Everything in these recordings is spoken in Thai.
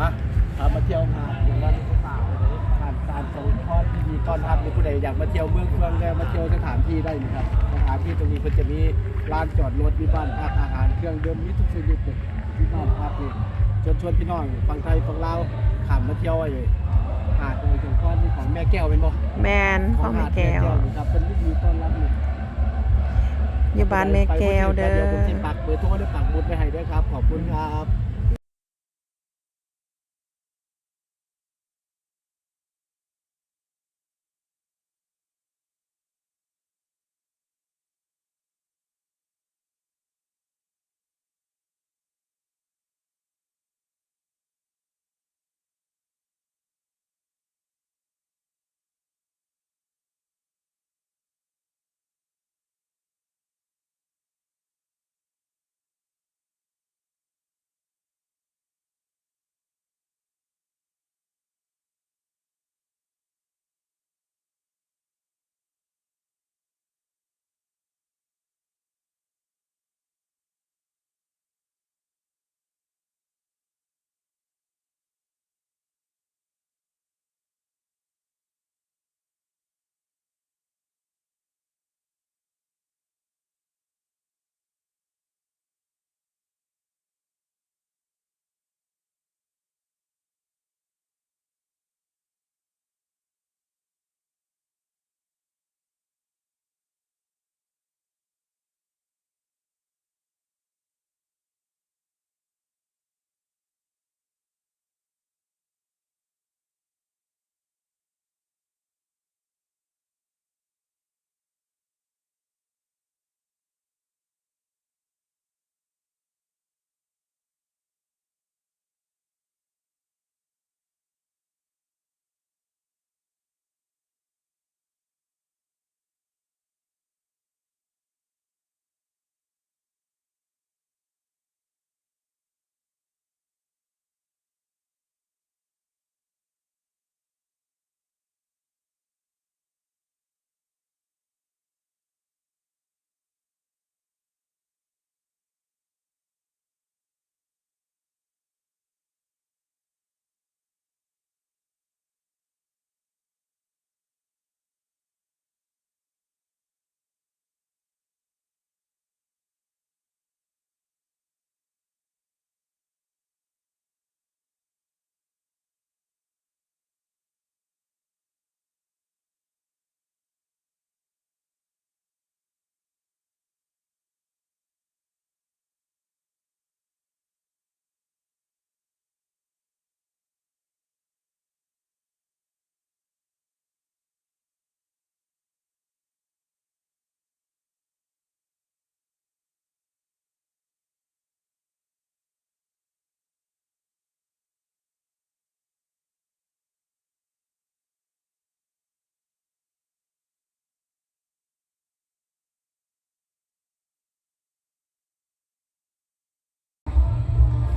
ฮะพามาเที่ยวหาดอย่างว่าลูกสาวเลยหาดการสงเคราะห์ที่ดีต้อนรับในผู้ใดอยากมาเที่ยวเมืองเฟืองได้มาเที่ยวสถานที่ได้นะครับสถานที่ตรงนี้เพิ่นจะมีลานจอดรถมีบ้านพักอาหารเครื่องดื่มมีทุกชนิดเลยที่บ้านพักนี่ชวนชวนพี่น้องฟังไทยฟังลาวขามมาเที่ยวไอ้เลยหาดในสงเคราะห์นี่ของแม่แก้วเป็นบ่แมนของแม่แก้วนี่ครับเป็นวิธีต้อนรับนี่อยู่บ้านแม่แก้วเด้เดี๋ยวผมสิอปักเบอร์โทรได้ปักบุญไปให้ด้วยครับ ขอบคุณครับ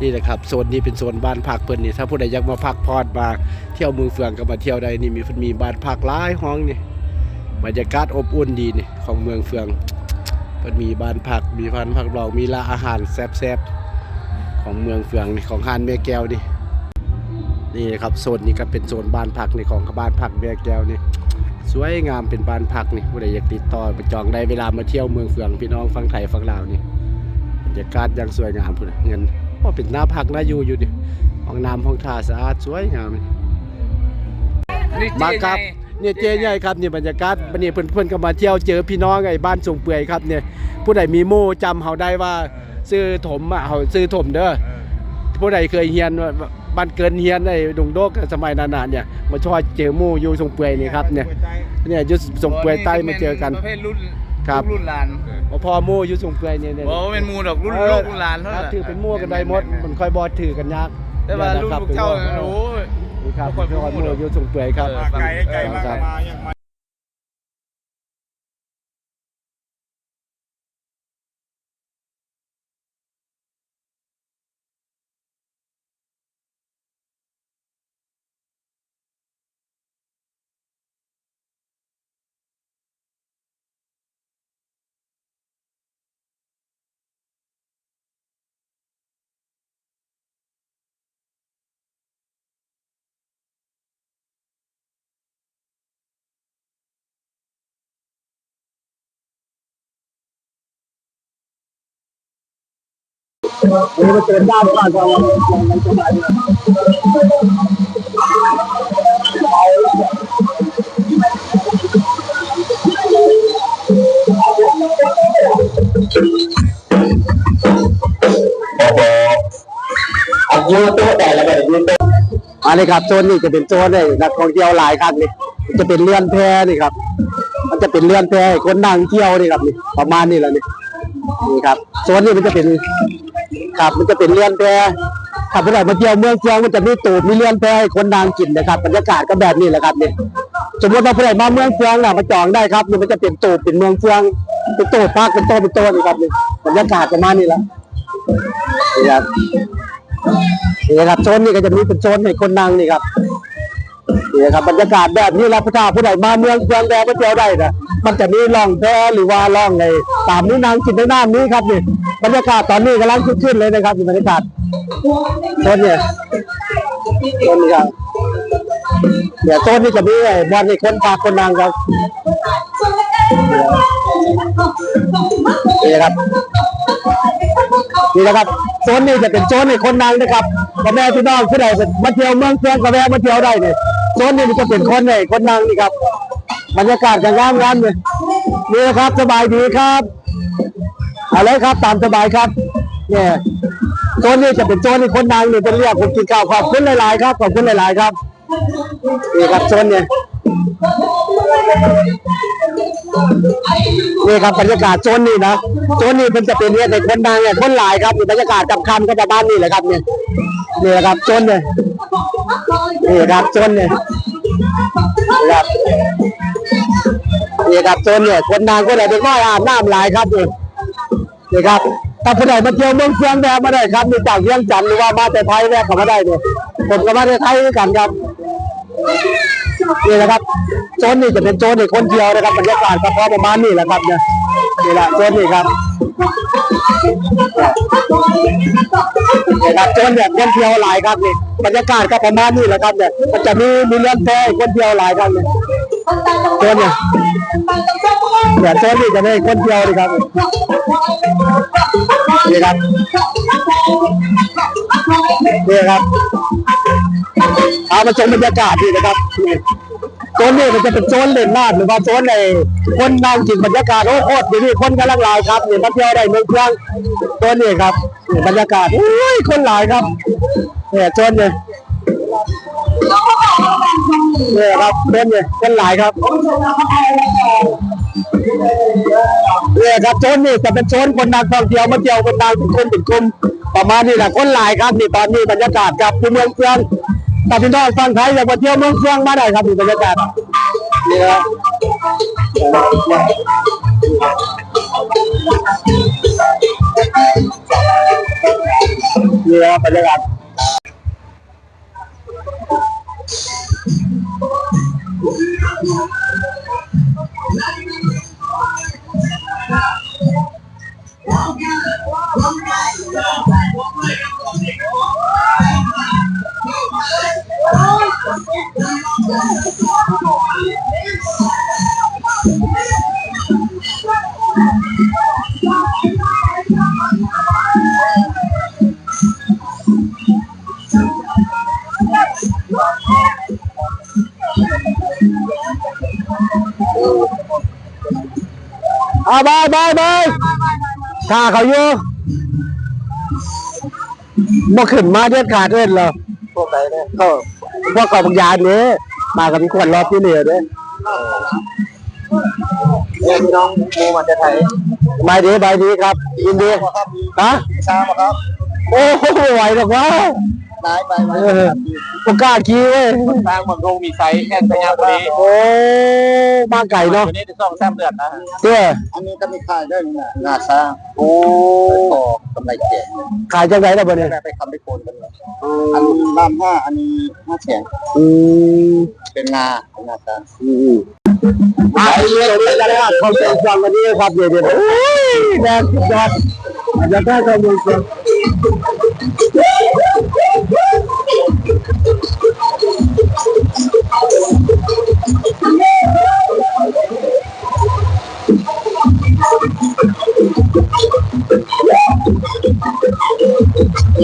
นี่แหละครับโซนนี้เป็นโซนบ้านพักเพิ่นนี่ถ้าผู้ใดอยากมาพักพอดมาเที่ยวเมืองเฟืองก็มาเที่ยวได้นี่มีเพิ่นมีบ้านพักหลายห้องนี่บรรยากาศอบอุ่นดีนี่ของเมืองเฟืองเพิ่นมีบ้านพักมีพันพักรองมีร้านอาหารแซ่บๆของเมืองเฟืองนี่ของหานแม่แก้วนี่นี่ครับโซนนี้ก็เป็นโซนบ้านพักนี่ของบ้านพักแม่แก้วนี่สวยงามเป็นบ้านพักนี่ผู้ใดอยากติดต่อไปจองได้เวลามาเที่ยวเมืองเฟืองพี่น้องฟังไทยฟังลาวนี่บรรยากาศย่างสวยงามพุ่นน่ะเงิน ว่าเป็นหน้าพักหน้าอยู่อยู่ดิห้องน้ำห้องท่าสะอาดสวยงามเลยมาครับเนี่ยเจ๊ใหญ่ครับเนี่ยบรรยากาศวันนี้เพื่อนๆก็มาเที่ยวเจอพี่น้องไอ้บ้านทรงเปื่อยครับเนี่ยผู้ใดมีโม่จำเขาได้ว่าซื้อถมอะเขาซื้อถมเด้อผู้ใดเคยเฮียนบ้านเกินเฮียนไอ้ดงโดกสมัยนานๆเนี่ยมาชอยเจอโม่อยู่ทรงเปื่อยนี่ครับเนี่ยเนี่ยยุทรงเปื่อยใต้มาเจอกันประเภทรุ่น ครับ รุ่นหลานพอโม่อยู่ทรงเปื่อยเนี่ยเนี่ยบอกว่าเป็นหมูดอกรุ่นเออลูกรุ่นหลานเท่าคนั้รับนถือเป็นโม่กันได้หมดมันค่อยบอดถือกันยากแต่ว่ารุ่นเนี่ยะคบลูกเท่าป็นโอ้โม่ยนี่ครับบ่ค่อยพี่พูอดดโม่อยู่ทรงเปื่อยครับ เออ ไกลไกลมากครับมายังมา นี่มาเตือนด้านก่อนก่อนมันจะได้ยืนโต๊ะแต่ละแบบยืนโต๊ะอันนี้ครับโซนนี้จะเป็นโซนเลยนักท่องเที่ยวหลายครั้งนี่จะเป็นเรือนแพนี่ครับ มันจะเป็นเรือนแพคนนั่งเที่ยวนี่ครับนี่ประมาณนี้แหละนี่นี่ครับโซนนี้มันจะเป็น ครับมันจะเป็นเรือนแพถ้าผู้ใดมาเที่ยวเมืองเชียงมันจะมีตูบมีเรือนแพให้คนนั่งกินนะครับบรรยากาศก็แบบนี้แหละครับนี่สมมติว่าผู้ใดมาเมืองเชียงน่ะมาจองได้ครับนี่มันจะเป็นตูบเป็นเมืองเชียงเป็นตูบพักเป็นโต๊ะเป็นโต๊ะนี่ครับนี่บรรยากาศประมาณนี้และนี่ครับนี่ครับโซนนี้ก็จะมีเป็นโซนให้คนนั่งนี่ครับนี่ครับบรรยากาศแบบนี้เราผู้ชาผู้ใดมาเมืองเชียงแดงมาเที่ยวได้นะมันจะมีล่องแพหรือว่าล่องในตามนี้นางกินในน้ำนี้ครับนี่ บรรยากาศตอนนี้กำลังขึ้นขึ้นเลยนะครับบรรยากาศโซนเนี่ยโซนนี้ครับเนี่ยโซนนี้จะมีไอ้บอลในคนพาคนนางครับนี่ครับนี่นะครับโซนนี้จะเป็นโซนในคนนางนะครับพ่อแม่พี่น้องผู้ใดมาเที่ยวเมืองเชียงก็แวะมาเที่ยวได้เนี่ยโซนนี้จะเป็นคนในคนนางนี่ครับบรรยากาศจะงามงามเลยนี่นะครับสบายดีครับ เอาเลยครับตามสบายครับ เนี่ยโซนนี้จะเป็นโซนที่คนดังเนี่ยเป็นเรียกคนกินข้าวขอบคุณหลายๆครับขอบคุณหลายๆครับนี่ครับโซนเนี่ยนี่ครับบรรยากาศโซนนี้นะโซนนี้มันจะเป็นเนี่ยในคนดังเนี่ยคนหลายครับมีบรรยากาศจำคำก็จะบ้านนี่แหละครับเนี่ยนี่แหละครับโซนเนี่ยนี่ครับโซนเนี่ยครับนี่ครับโซนเนี่ยคนนางคนไหนเด็น้อยอาบน้ำหลายครับนี่ นี่ครับถ้าผู้ใดมาเที่ยวเมืองเชียงแดงมาได้ครับมีจากเวียงจันทร์หรือว่ามาแต่ไทยแวะเข้ามาได้เนี่ยผมก็มาแต่ไทยด้วยกันครับนี่นะครับโซนนี้จะเป็นโซนในคนเที่ยวนะครับบรรยากาศก็พอประมาณนี้แหละครับเนี่ยนี่แหละโซนนี้ครับนี่ครับโซนเนี่ยคนเที่ยวหลายครับนี่บรรยากาศก็ประมาณนี้แหละครับเนี่ยมันจะมีมีเรื่อนแพให้คนเที่ยวหลายครับเนี่ย โซนเนี่ยเนี่ยโซนนี้จะไม่คนเดียวเลยครับนี่ครับนี่ครับเอามาชมบรรยากาศดีนะครับโซนนี้มันจะเป็นโซนเล่นน้ำหรือว่าโซนในคนนั่งกินบรรยากาศโอ้โคตรดีคนกำลังหลายครับนี่มาเที่ยวได้เมืองเชียงโซนนี้ครับบรรยากาศอุ้ยคนหลายครับเนี่ยโซนเนี้ เนี่ยครับโซนนี้คนหลายครับเนี่ยครับโซนนี่จะเป็นโซนคนนักท่องเที่ยวมาเที่ยวคนดังเป็นคนเป็นกลุ่มประมาณนี้แหละคนหลายครับนี่ตอนนี้บรรยากาศครับที่เมืองเชียงถ้าพี่น้องฟังไทยอยากมาเที่ยวเมืองเชียงมาได้ครับนี่บรรยากาศนี่ครับนี่ครับบรรยากาศ อ่าบายบายบายข้าเขาอยู่บ่ขึ้นมาเด็ดขาดเล่นเหรอพวกไหนเนี่ยก็พวกเกาบางยานเนี่ยมากับพี่ขวัญรอบที่เหนือเนี่ยเอ้น้องโมมาจะไทยบายดีบายดีครับยินดีฮะช้ามาครับ โอ้โหไหวหรอกวะ นายไปมาเออปกล้าขี่เว้ยทางบังโรงมีไซส์แค่สัญญาพอดีโอ้มาไก่เนาะตัวนี้จะต้องแซ่บเดือดนะเจ้อันนี้ก็มีขายด้วยนะงาซ่าโอ้ต่อกำไร เจ็ดขายจังไรล่ะบ่เนี่ยไปคำไปโคนกันอันนี้ล้านห้าอันนี้ห้าแสนอืมเป็นงาเป็นงาช้างอืมอ่าเรื่องนี้จะได้อ่านความเป็นฟังวันนี้ครับเดี๋ยวเดี๋ยวโอ้ยแดงสุดยอดจะได้ข้อมูลเสริม ม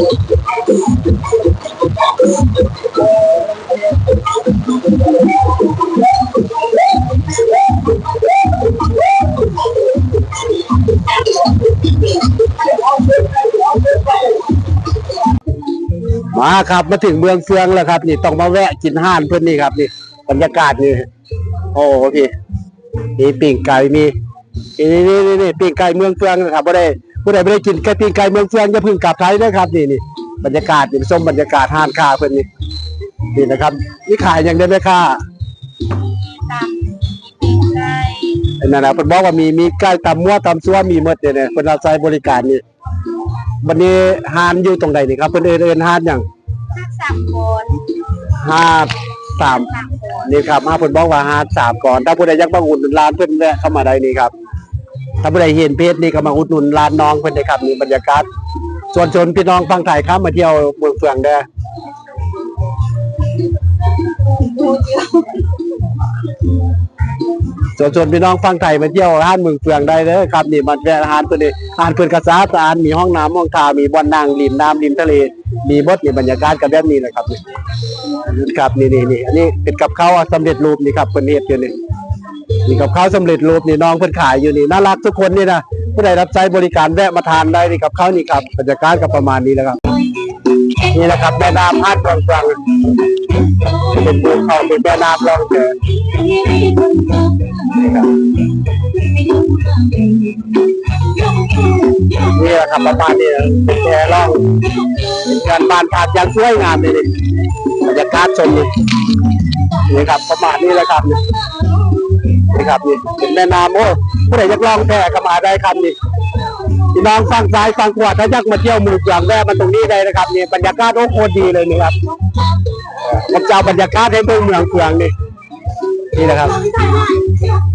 าครับมาถึงเมืองเฟืองแล้วครับ นี่ต้องมาแวะกินห้านเพื่อนนี่ครับ นี่บรรยากาศนี่โอ้พี่มีปิ่งไก่มีนี่นี่นี่นี่ปิ่งไก่เมืองเฟืองนะครับบ่ได้ ผู้ใดไม่ได้กินไก่ปิ่งไก่เมืองเฟืองอย่าเพึ่งกลับไทยนะครับนี่นี่บรรยากาศนี่ส้มบรรยากาศห้านค้าเพื่อนนี่นี่นะครับนี่ขายอย่างได้ไหมค่านั่นนะเพิ่นบอกว่ามีมีไก่ตำมั่วตำซัวมีหมดเนี่ยเนี่ยเพิ่นเอาใจบริการนี่วันนี้ฮานอยู่ตรงไหนนี่ครับเพิ่นเอิ้นเอิ้นฮานหยังห้าสามคนห้าสาม สามคน นี่ครับมาเพิ่นบอกว่าห้าสามก่อน ถ้าผู้ใดอยากมาอุดหนุนร้านเพิ่นแวะเข้ามาได้นี่ครับ ถ้าผู้ใดเห็นเพจนี่ก็มาอุดหนุนร้านน้องเพิ่นได้ครับนี่บรรยากาศส่วนชนพี่น้องฟังไทยครับมาเที่ยวเมืองเฟืองได้อส่วนชนพี่น้องฟังไทยมาเที่ยวห้านเมืองเฟืองได้เด้อครับนี่มันแวะห้านเพิ่นนี่ห้านเพิ่อนกระสาสะอาดมีห้องน้ำห้องทามีบ่อนนั่งริมน้ำริมทะเล มีหมดนี่บรรยากาศก็แบบนี้แหละครับนี่ครับนี่นี่นี่อันนี้เป็นกับข้าวสำเร็จรูปนี่ครับเพิ่นเฮ็ดอยู่นี่ นี่กับข้าวสำเร็จรูปนี่น้องเพิ่นขายอยู่นี่น่ารักทุกคนนี่นะผู้ใดรับใช้บริการแวะมาทานได้นี่กับข้าวนี่ครับบรรยากาศก็ประมาณนี้แหละครับ นี่แหละครับแม่น้ำฮาดกลางกลางเป็นภูเขาเป็นแม่น้ำลองเจอนี่แหละครับประมาณนี้นะเป็นแพร่องเป็นการบานพักอย่างสวยงามเลยนี่บรรยากาศชมนี่นี่ครับประมาณนี้แหละครับ นี่ครับนี่เป็นแม่น้ำโอ้ผู้ใดอยากลองแพก็มาได้ครับนี่พี่น้องฟังซ้ายฟังขวาถ้าอยากมาเที่ยวเมืองเฟืองแวะมาตรงนี้ได้นะครับนี่บรรยากาศโอ้โคตรดีเลยนี่ครับผมจะเอาบรรยากาศให้เมืองเมืองเฟืองนี่นี่นะครับ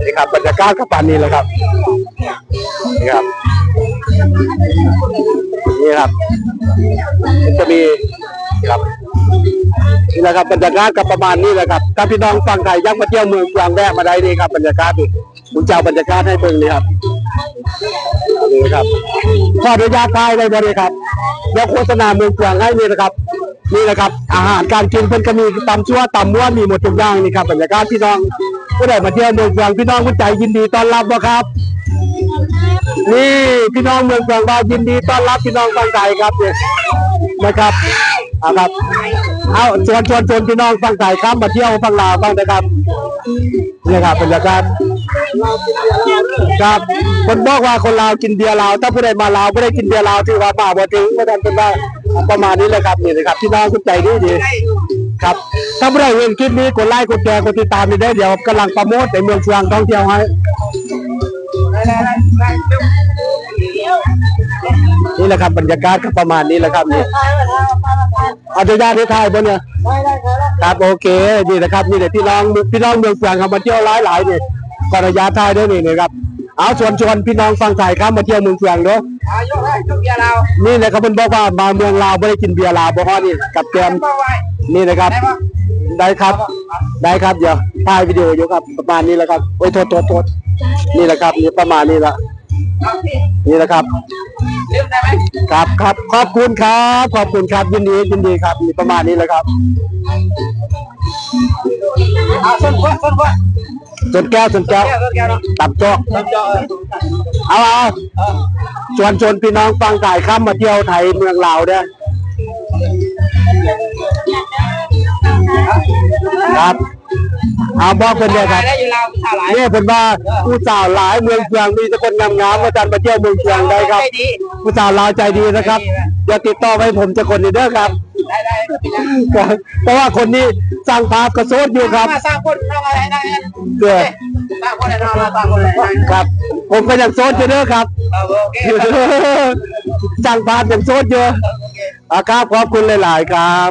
นี่ครับบรรยากาศก็ปานนี้แหละครับนี่ครับนี่ครับจะมีครับ นี่แหละครับบรรยากาศก็ประมาณนี้แหละครับถ้าพี่น้องฟังไทยยักมาเที่ยวเมืองกวางแวะมาได้นี่ครับบรรยากาศนี่ผมจะเอาบรรยากาศให้เบิ่งนี่ครับนี่ครับขออนุญาตถ่ายได้บ่เลยครับเดี๋ยวโฆษณาเมืองกวางให้นี่นะครับ นี่แหละครับ อาหารการกินเพิ่นก็มีตำชั่วตำม้วนมีหมดทุกอย่างนี่ครับบรรยากาศพี่น้องผู้ใดมาเที่ยวเมืองกวางพี่น้องผู้ใจยินดีต้อนรับบ่ครับ นี่พี่น้องเมืองกวางบ้านยินดีต้อนรับพี่น้องฟังไทยครับเนี่ยนะครับ เอาครับ เอาชวนชวนชวนพี่น้องฟังไทยครับมาเที่ยวฟังลาวบ้างนะครับนี่ครับบรรยากาศครับคนบอกว่าคนลาวกินเบียร์ลาว ถ้าผู้ใดมาลาวไม่ได้กินเบียร์ลาวถือว่าป่าบ่ถึงไม่ทันเป็นว่าประมาณนี้เลยครับนี่นะครับพี่น้องคุณใจดีดีครับถ้าผู้ใดเห็นคลิปนี้กดไลค์กดแชร์กดติดตามนี่ได้เดี๋ยวกำลังโปรโมทในเมืองเชียงท่องเที่ยวให้นี่แหละครับบรรยากาศก็ประมาณนี้แหละครับนี่ อาจะญาติที่ไทยบนเนี่ยครับโอเคนี่นะครับนี่เดี๋ยวพี่น้องพี่น้องเมืองเฟืองครับมาเที่ยวหลายหลายๆนี่ขออนุญาตถ่ายด้วยนี่นะครับเอาชวนชวนพี่น้องฟังไทยครับมาเที่ยวเมืองเฟืองเนาะอายุให้ทุกเบียร์เรานี่นะครับเพิ่นบอกว่ามาเมืองลาวไม่ได้กินเบียร์ลาวบ่ฮอดนี่กับแกมก็ไว้นี่นะครับ ได้ครับได้ครับเดี๋ยวถ่ายวิดีโออยู่ครับประมาณนี้แหละครับโอ้ยโทษโทษโทษนี่แหละครับนี่ประมาณนี้ละเอาพี่นี่แหละครับ ลืมได้ไหมครับครับขอบคุณครับ ขอบคุณครับยินดียินดีครับนี่ประมาณนี้แหละครับเอาส้นกล้วยส้นกล้วยจนแก้วจนแก้วแก้วส้นแก้วเนาะตับโจ๊กส้นเจาะเอาเอาชวนชวนพี่น้องฟังถ่ายข้ามมาเที่ยวไทยเมืองลาวเด้อครับ เอาบอกเพิ่นเลยครับได้อยู่เราชาวหลายเนี่ยเพิ่นว่าผู้สาวหลายเมืองเชียงมีแต่คนงามๆว่าจันมาเที่ยวเมืองเชียงได้ครับได้ดีผู้สาวลาวใจดีนะครับอย่าติดต่อไปผมจะคนนี้เด้อครับได้ได้เพราะว่าคนนี้สร้างภาพกระโซดอยู่ครับมาสร้างคนน้องอะไรได้เกิดสร้างคนอะไรน้องสร้างคนอะไรได้ครับ ผมก็ยังโซดอยู่เด้อครับโอเคสร้างภาพยังโซดอยู่โอเคอ่าครับขอบคุณหลาย ๆ ครับ